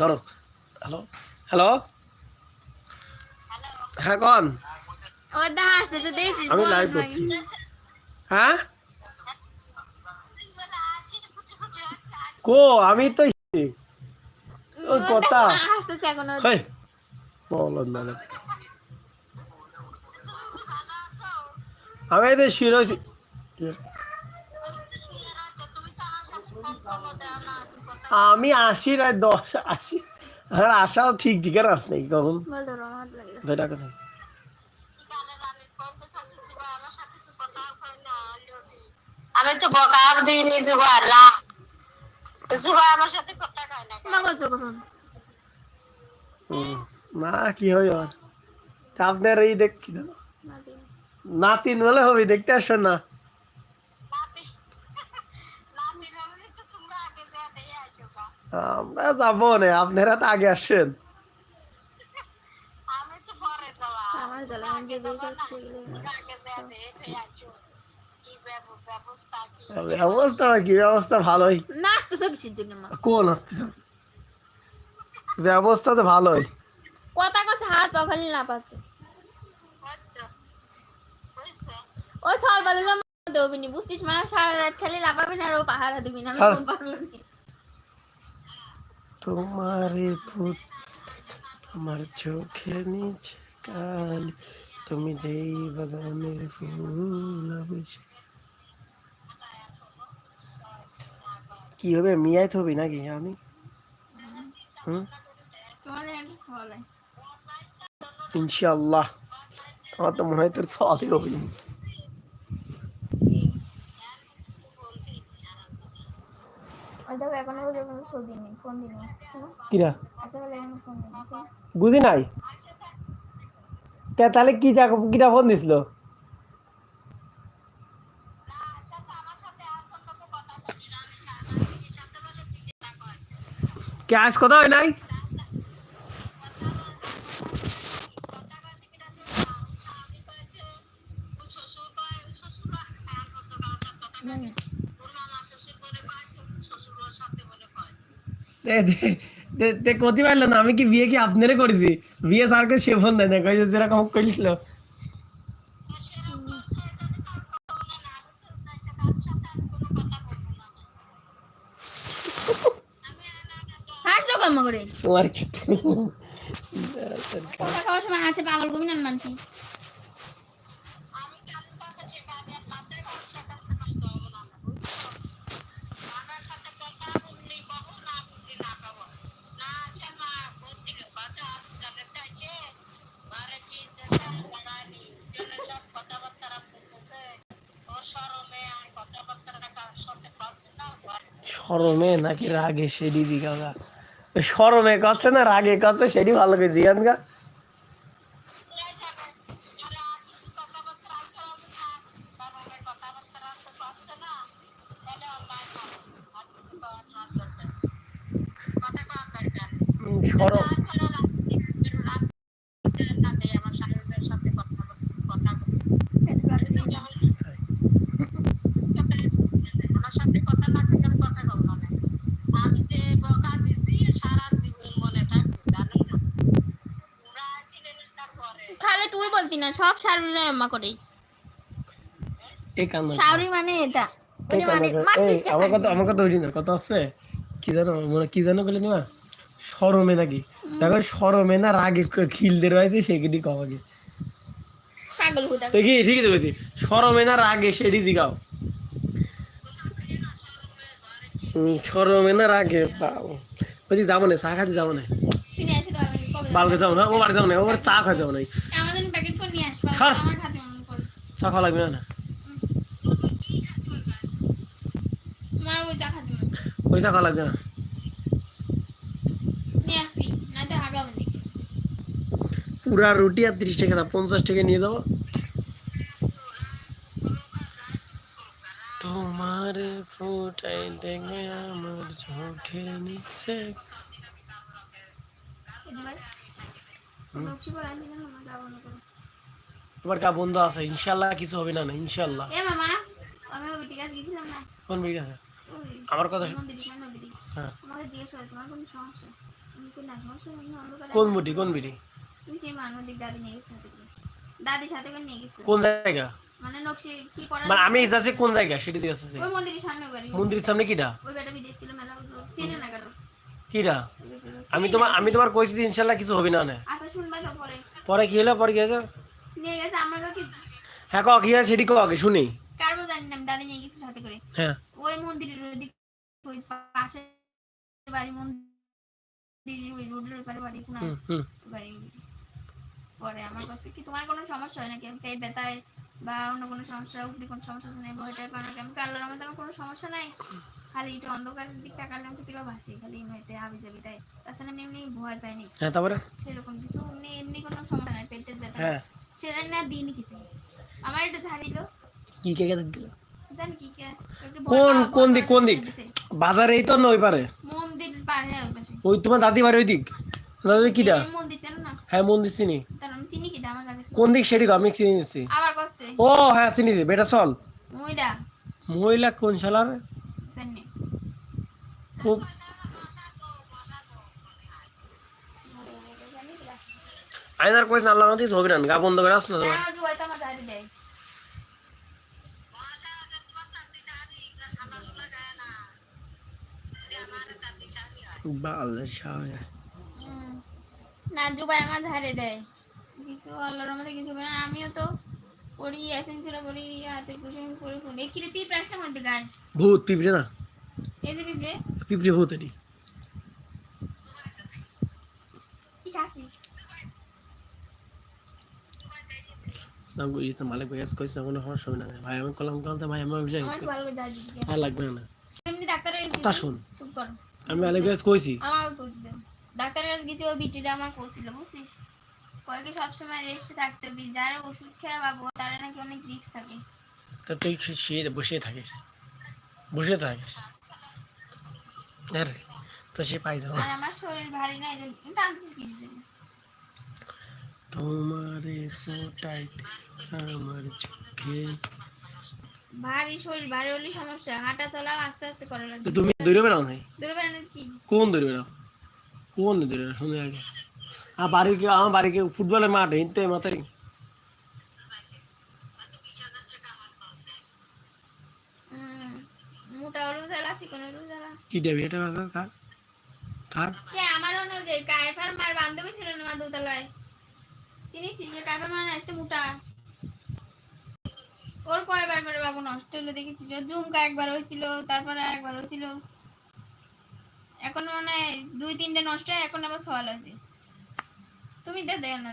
ধরো। Hello? Hello? হ্যাঁ কন? আমি লাইভ করছি। হ্যাঁ? কো আমি তো ওই কথা। আমি তো শিরোছি আমি আশি না দশ আশি। আর আশাও ঠিক ঠিকানা আছে নাকি কখন? বল ধরো আমার লাগে যেটা কথা। আমি তো বকার দিইনি জুবালা জুবা আমার সাথে কথা কয় না। মা কি হয় আর আপনার এই দেখ? নাতিন। বলে হবে দেখতে আসছো না নাতি নাতি হলে তো তোমরা আগে যা দিয়ে আসো বা। আমরা যাব না আপনারা তো আগে আসছেন আমি তো পরে যাওয়া আমার জ্বালা আমি যে দুই কাজ সেগুলো তোমরা আগে যা দিয়ে দিয়ে আসো কি ব্যব- ব্যবস্থা কি ভালোই। কোন তো ভালোই। কথা কথা হাত পা খালি না পাচ্ছে। ওই থল বলে দেবি নি বুঝছিস মা? সারা রাত খালি লাফাবি না আর ও পাহারা দিবি না আমি আর- ঘুম পারব না। তোমারে ফুট আমার চোখে নিচে কাল তুমি যেই বাগানের ফুল বুঝি কি হবে মিয়াই হবি নাকি আমি? ইনশাল্লাহ আমার তো মনে হয় তোর সলই হবে ওই দেখো এখনও বলে কোনো শো দিনি ফোন দিনি শোনো কিরা? আচ্ছা বলে এখন ফোন দিনি শোনো। বুঝি নাই? তাহলে কি যা কিটা ফোন দিছিল? কে আজ কথা হয় নাই? কতি পারল না আমি কি বিয়ে কি আপনারে করেছি? বিয়ে স্যারকে সে ফোন দেয় না কইছে যেরকম কইছিল তোমার কি কথা খাওয়ার সময় হাসে পাগল কমি না মানছি। শরমে নাকি রাগে সেডি জিজ্ঞাসা শরমে কাছে না রাগে কাছে? সেটি ভালো করে জিগান গা। উম, বলতি না সব শাড়ি আম্মা করে। এই মানে এটা। মানে কান্না মারছিস এই, আমার কথা আমার কথা ওই না কথা আছে কি জানো মনে কি জানো বলে নিমা? শরমে নাকি? দেখো শরমে না রাগে ক- রয়েছে সেগুলি কমাকে দেখি ঠিকই তো বলছি। শরমে না রাগে সেটি জিগাও হুম, না রাগে বলছি যাব না চা খাতে যাব না। শুনে আসি তো আমি কবে যাব? বালকে যাব না ও বাড়ি যাব না ও চা খাওয়া যাব না আমাদের প্যাকেট করে নিয়ে আসবা ছাড়। চা খাওয়া লাগবে না? ওই চা খাওয়া লাগবে না? পুরা রুটি আর তিরিশ টাকা দাও পঞ্চাশ টাকা নিয়ে যাব তোমার ফুটাই দেখবে আমার চোখের নিচে। লক্ষ্মী পড়া দিলাম আমার যাব না করে। তোমার কা বন্ধু আছে ইনশাল্লাহ কিছু হবে না না ইনশাল্লাহ। এ মামা আমি ওই বিটি কাছে না? কোন বিড়ি আছে? আমার কথা বিটি হ্যাঁ। কোনো অন্ধকারে কোন বুটি কোন জায়গা? মানে নকশি কি করা মানে আমি যাচ্ছি কোন জায়গা? সেটি ওই মন্দিরের সামনে বাড়ি মন্দিরের সামনে কিটা? ওই বেটা বিদেশ ছিল মেলা বছর। চেনে না কারও? কিটা? আমি তোমার আমি তোমার কইছি ইনশাল্লাহ কিছু হবে না না। আচ্ছা শুনবা তো পরে। পরে কি হলো? পরে কি হয়েছে? নিয়ে গেছে আমার কাছে হ্যাঁ ক কি হয়েছে সেটি ক আগে শুনি। কারবো জানি না আমি দাদি নিয়ে গেছি সাথে করে। হ্যাঁ। ওই মন্দিরের ওই পাশে বাড়ি মন্দিরের ওই রোডের পারে বাড়ি কোন বাড়ি। পরে আমার কাছে কি তোমার কোনো সমস্যা হয় নাকি? পেট ব্যথায় বা অন্য কোনো সমস্যা উপরে কোনো সমস্যা নেই বইটার পানো আল্লাহর মধ্যে আমার কোনো সমস্যা নাই? খালি একটু অন্ধকারের দিক তাকালে আমি কিবা ভাসি খালি নইতে হাবি যাবি তাই। তাছাড়া আমি এমনি ভয় পাইনি। হ্যাঁ তারপরে? সেরকম কিছু এমনি এমনি কোনো সমস্যা নাই পেটের ব্যথা। হ্যাঁ। সেদিন না দিন কিছু। আমার একটু ধারিল কি কে কে দিল? জানি কি কে। কোন কোন দিক কোন দিক। বাজারেই তো না ওই পারে। মন্দির পারে ওই পাশে। ওই তোমার দাদি বাড়ি ওই দিক? দাদি কিটা? মন্দির চেনো না। হ্যাঁ মন্দির চিনি চিনি কি আমার কাছে কোন দিক সেটি আমি চিনি আবার ও হ্যাঁ চিনিছি বেটা চল। মইডা মহিলা কোন শালার? জানি। খুব আইনার কইস না আল্লাহ কিছু হবে না গা বন্ধ করে আস না তোমার। আমার জুয়াইতে আমার ধারি দেয় বাল শালা হুম। না জুবাই আমার ধারে দেয়। কিছু আল্লাহর মধ্যে কিছু না আমিও তো পড়ি অ্যাসেন ছিল পড়ি হাতে কুসুম পড়ি ফোন এই কিরে পিঁপড়ে মধ্যে গায়ে ভূত পিঁপড়ে না। এই যে পিঁপড়ে। পিঁপড়ে ভূত এটি। কি খাচ্ছিস মালিক ভাই কইস না কোনো সমস্যা হবে না। ভাই আমি কলাম কলাম ভাই আমার আর লাগবে না। তা। শোন। আমি মালিক ভাই কইছি। কইছিল ডাক্তারের কাছে গেছি ওই বিটিটা আমার কইছিল বুঝছিস? কয়েকে সবসময় রেস্ট থাকতে হবে। যারা ওষুধ খেয়ে পাবো তারা নাকি অনেক রিস্ক থাকে। তা তুই সে বসে থাকিস। বসে থাকিস। আরে তো সে পাই যাব। আমার শরীর ভারী না এই জন্য টানছিস কি? জন্য? তোমারে ফোটাইতে আমার চোখে। ভারী শরীর ভারী হলে সমস্যা। হাঁটা চলা আস্তে আস্তে করা লাগবে। তুমি দৌড়ে বেড়াও নাই? দূরে বেড়ানো কি? কোন দৌড়ে বেড়াও? কোন দূরে বেড়াও? শুনে আগে। আর বাড়ি কে আমার বাড়ি কে ফুটবলের মাঠ হিনতে মাথায়। মোটা হলু জ্বালা চিকন হলু জ্বালা কি দেবে এটা? কার? কার? কে আমার হলো যে কাইফার মার বান্ধবী ছিল না দোতলায়। চিনিছিস? যে কাইফার মার আসতে মোটা। ওর কয়বার করে বাবু নষ্ট হলো দেখেছিস? জুমকা একবার হয়েছিল, তারপরে একবার হয়েছিল। এখন মনে হয় দুই তিনটে নষ্ট হয়, এখন আবার সওয়াল হয়েছে। তুমি দেখ দেয় না